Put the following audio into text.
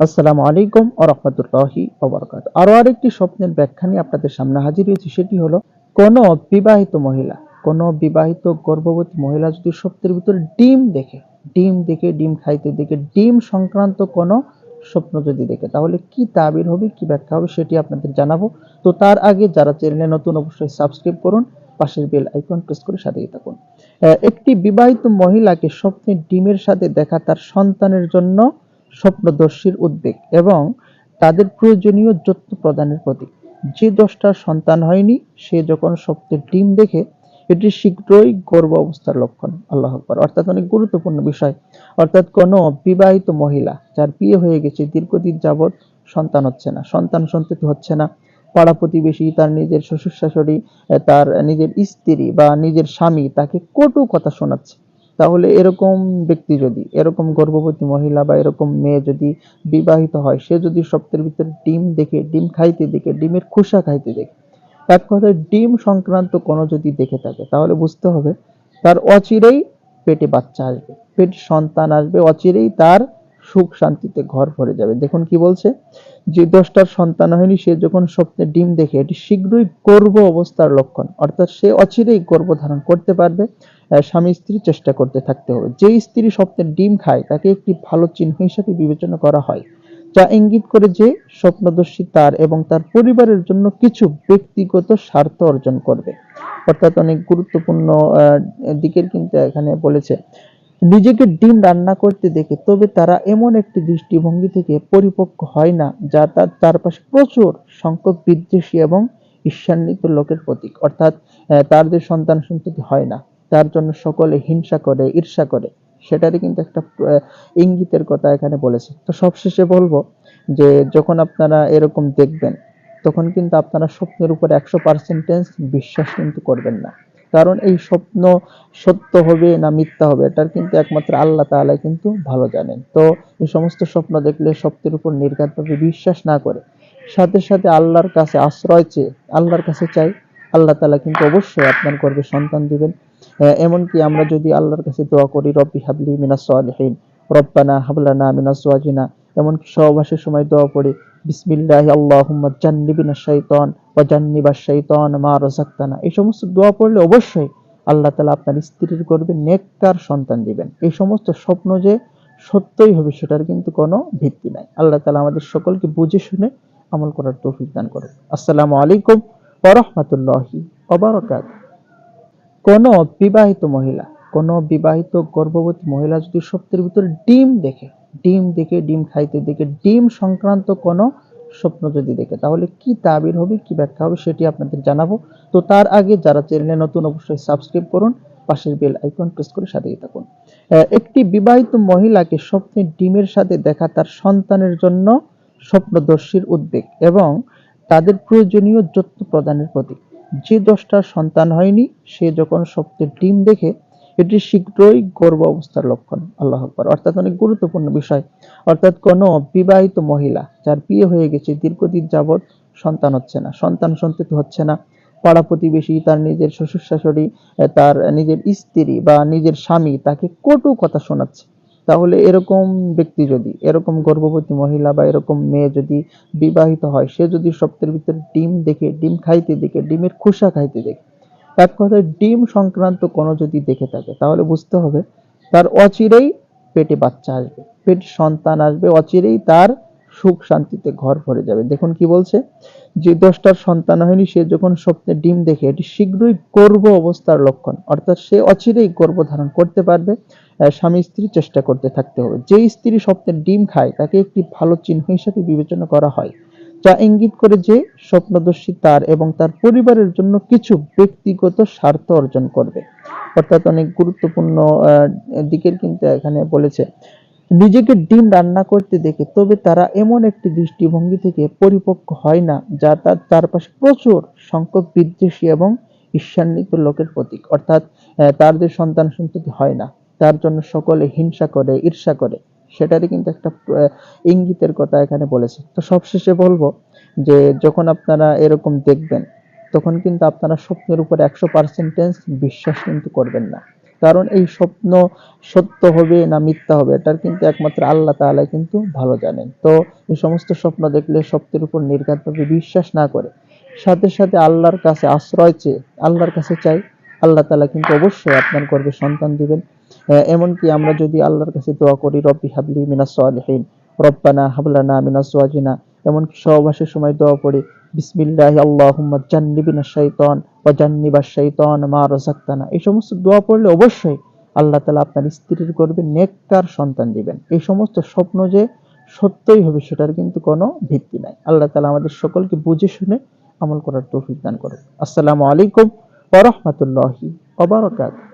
আসসালামু আলাইকুম ও রহমতুল্লাহি ওবরকাত আরও আরেকটি স্বপ্নের ব্যাখ্যা নিয়ে আপনাদের সামনে হাজির হয়েছি, সেটি হলো, কোন বিবাহিত মহিলা, কোন বিবাহিত গর্ভবতী মহিলা যদি স্বপ্নের ভিতরে ডিম দেখে ডিম দেখে, ডিম খাইতে দেখে, ডিম সংক্রান্ত কোনো স্বপ্ন যদি দেখে, তাহলে কি তাবির হবে, কি ব্যাখ্যা হবে, সেটি আপনাদের জানাব। তো তার আগে যারা চ্যানেলে নতুন, অবশ্যই সাবস্ক্রাইব করুন, পাশের বেল আইকন প্রেস করে সাথেই থাকুন। একটি বিবাহিত মহিলাকে স্বপ্নে ডিমের সাথে দেখা তার সন্তানের জন্য স্বপ্নদর্শীর উদ্বেগ এবং তাদের প্রয়োজনীয় যত্ন প্রদানের প্রতীক। যে দশটার সন্তান হয়নি, সে যখন স্বপ্নে ডিম দেখে, এটি শীঘ্রই গর্ভ অবস্থার লক্ষণ। আল্লাহ আকবর। অর্থাৎ অনেক গুরুত্বপূর্ণ বিষয়। অর্থাৎ কোনো বিবাহিত মহিলা যার বিয়ে হয়ে গেছে, দীর্ঘদিন যাবৎ সন্তান হচ্ছে না, সন্তান সন্ততি হচ্ছে না। পাড়া প্রতিবেশী, তার নিজের শ্বশুর শাশুড়ি তার নিজের স্ত্রী বা নিজের স্বামী তাকে কটু কথা শোনাচ্ছে। তাহলে এরকম ব্যক্তি যদি, এরকম গর্ভবতী মহিলা বা এরকম মেয়ে যদি বিবাহিত হয়, সে যদি সপ্তের ভিতরে ডিম দেখে, ডিম খাইতে দেখে, ডিমের খোসা খাইতে দেখে, এক কথায় ডিম সংক্রান্ত কোনো যদি দেখে থাকে, তাহলে বুঝতে হবে তার অচিরেই পেটে বাচ্চা আসবে, পেট সন্তান আসবে, অচিরেই তার সুখ শান্তিতে ঘর ভরে যাবে। দেখুন কি বলছে? যে দশটার সন্তান হয়নি, সে যখন স্বপ্নে ডিম দেখে, এটি শীঘ্রই গর্ব অবস্থার লক্ষণ। অর্থাৎ সে অচিরেই গর্ব ধারণ করতে পারবে স্বামী স্ত্রী চেষ্টা করতে থাকতে হবে। যে স্ত্রী স্বপ্নের ডিম খায়, তাকে একটি ভালো চিহ্ন হিসেবে বিবেচনা করা হয়। যা ইঙ্গিত করে যে স্বপ্নদর্শী তার এবং তার পরিবারের জন্য কিছু ব্যক্তিগত স্বার্থ অর্জন করবে। অর্থাৎ অনেক গুরুত্বপূর্ণ দিকের কিন্তু এখানে বলেছে নিজেকে ডিম রান্না করতে দেখে, তবে তারা এমন একটি দৃষ্টিভঙ্গি থেকে পরিপক্ক হয় না, যা তার চারপাশে প্রচুর সংখ্যক বিদ্বেষী এবং ঈর্ষান্বিত লোকের প্রতীক। অর্থাৎ তার সন্তান সন্ততি হয় না, তার জন্য সকলে হিংসা করে, ঈর্ষা করে। সেটারই কিন্তু একটা ইঙ্গিতের কথা এখানে বলেছে। তো সবশেষে বলব যে, যখন আপনারা এরকম দেখবেন, তখন কিন্তু আপনারা স্বপ্নের উপর একশো পার্সেন্টেজ বিশ্বাস কিন্তু করবেন না। কারণ এই স্বপ্ন সত্য হবে না মিথ্যা হবে, এটার কিন্তু একমাত্র আল্লাহ তাআলা কিন্তু ভালো জানেন। তো এই সমস্ত স্বপ্ন দেখলে স্বপ্নের উপর নির্ঘাতভাবে বিশ্বাস না করে। সাথে সাথে আল্লাহর কাছে আশ্রয় চেয়ে, আল্লাহর কাছে চাই, আল্লাহ তাআলা কিন্তু অবশ্যই আপনার গর্ভে সন্তান দিবেন। এমনকি আমরা যদি আল্লাহর কাছে দোয়া করি, রব্বি হাবলি মিনাস সালিহিন, রব্বানা হাবলানা মিনাস ওয়াজিনা, এমনকি সহবাসের সময় দোয়া পড়ি, বিসমিল্লাহ আল্লাহ জান্নিবিনা শাইতান শাইতান মা রাযাকতানা এই সমস্ত দোয়া পড়লে অবশ্যই আল্লাহ তাআলা আপনার স্ত্রীর নেককার সন্তান দিবেন। এই সমস্ত স্বপ্ন যে সত্যই হবে সেটার কিন্তু কোনো ভিত্তি নাই। আল্লাহ তাআলা আমাদের সকলকে বুঝে শুনে আমল করার তৌফিক দান করুন আসসালামু আলাইকুম ওয়া রাহমাতুল্লাহি ওয়া কোন বিবাহিত মহিলা, কোন বিবাহিত গর্ভবতী মহিলা যদি স্বপ্নের ভিতরে ডিম দেখে ডিম দেখে, ডিম খাইতে দেখে ডিম সংক্রান্ত কোনো স্বপ্ন যদি দেখে, তাহলে কি তাবির হবে, কি ব্যাখ্যা হবে সেটি আপনাদের জানাব। তো তার আগে যারা চ্যানেলে নতুন, অবশ্যই সাবস্ক্রাইব করুন, পাশের বেল আইকন প্রেস করে সাথেই থাকুন। একটি বিবাহিত মহিলাকে স্বপ্নে ডিমের সাথে দেখা তার সন্তানের জন্য স্বপ্নদর্শীর উদ্বেগ এবং তাদের প্রয়োজনীয় যত্ন প্রদানের প্রতীক। যে দশটার সন্তান হয়নি, সে যখন স্বপ্নে ডিম দেখে এটি শীঘ্রই গর্ভ অবস্থার লক্ষণ। আল্লাহ আকবর। অর্থাৎ অনেক গুরুত্বপূর্ণ বিষয়। অর্থাৎ কোনো বিবাহিত মহিলা যার বিয়ে হয়ে গেছে, দীর্ঘদিন যাবৎ সন্তান হচ্ছে না, সন্তান সন্ততি হচ্ছে না। পাড়া প্রতিবেশী, তার নিজের শ্বশুর শাশুড়ি তার নিজের স্ত্রী বা নিজের স্বামী তাকে কটু কথা শোনাচ্ছে। তাহলে এরকম ব্যক্তি যদি, এরকম গর্ভবতী মহিলা বা এরকম মেয়ে যদি বিবাহিত হয়, সে যদি স্বপ্নের ভিতরে ডিম দেখে, ডিম খাইতে দেখে, ডিমের খোসা খাইতে দেখে এক কথায় ডিম সংক্রান্ত কোনো যদি দেখে থাকে, তাহলে বুঝতে হবে তার অচিরেই পেটে বাচ্চা আসবে, পেটে সন্তান আসবে, অচিরেই তার সুখ শান্তিতে ঘর ভরে যাবে। দেখুন কি বলছে, যে দশটার সন্তান হয়নি, সে যখন স্বপ্নে ডিম দেখে, এটি শীঘ্রই গর্ভ অবস্থার লক্ষণ, অর্থাৎ সে অচিরেই গর্ভ ধারণ করতে পারবে স্বামী স্ত্রী চেষ্টা করতে থাকতে হবে। যে স্ত্রী স্বপ্নের ডিম খায়, তাকে একটি ভালো চিহ্ন হিসেবে বিবেচনা করা হয়। যা ইঙ্গিত করে যে স্বপ্নদর্শী তার এবং তার পরিবারের জন্য কিছু ব্যক্তিগত স্বার্থ অর্জন করবে। অর্থাৎ অনেক গুরুত্বপূর্ণ দিকের কিন্তু এখানে বলেছে, নিজেকে ডিম রান্না করতে দেখে তবে তারা এমন একটি দৃষ্টিভঙ্গি থেকে পরিপক্ক হয় না, যা তার চারপাশে প্রচুর সংখ্যক বিদ্বেষী এবং ঈর্ষান্বিত লোকের প্রতীক। অর্থাৎ যে সন্তান সন্ততি হয় না, তার জন্য সকলে হিংসা করে, ঈর্ষা করে। সেটারই কিন্তু একটা ইঙ্গিতের কথা এখানে বলেছে। তো সবশেষে বলব যে, যখন আপনারা এরকম দেখবেন, তখন কিন্তু আপনারা স্বপ্নের উপর একশো পার্সেন্টেজ বিশ্বাস কিন্তু করবেন না। কারণ এই স্বপ্ন সত্য হবে না মিথ্যা হবে, এটার কিন্তু একমাত্র আল্লাহ তাআলা কিন্তু ভালো জানেন। তো এই সমস্ত স্বপ্ন দেখলে সত্যের উপর নির্ঘাতভাবে বিশ্বাস না করে। সাথে সাথে আল্লাহর কাছে আশ্রয় চেয়ে, আল্লাহর কাছে চাই আল্লাহ তাআলা কিন্তু অবশ্যই আপনার গর্ভে সন্তান দিবেন। এমনকি আমরা যদি আল্লাহর কাছে দোয়া করি, রব্বি হাবলি মিনাস সালিহিন, রব্বানা হাবলানা মিনাস ওয়াজিনা এমনকি সহবাসের সময় দোয়া পড়ি বিসমিল্লাহি আল্লাহুম্মা জান্নিবিনা শাইতান ওয়া জান্নিবাশ শাইতান মা রাযাকতানা এই সমস্ত দোয়া পড়লে অবশ্যই আল্লাহ তালা আপনার স্ত্রীর গর্বে নেককার সন্তান দিবেন। এই সমস্ত স্বপ্ন যে সত্যই হবে, সেটার কিন্তু কোনো ভিত্তি নাই। আল্লাহ তালা আমাদের সকলকে বুঝে শুনে আমল করার তৌফিক দান করুন আসসালামু আলাইকুম। ওয়া রাহমাতুল্লাহি ওয়া বারাকাতুহু।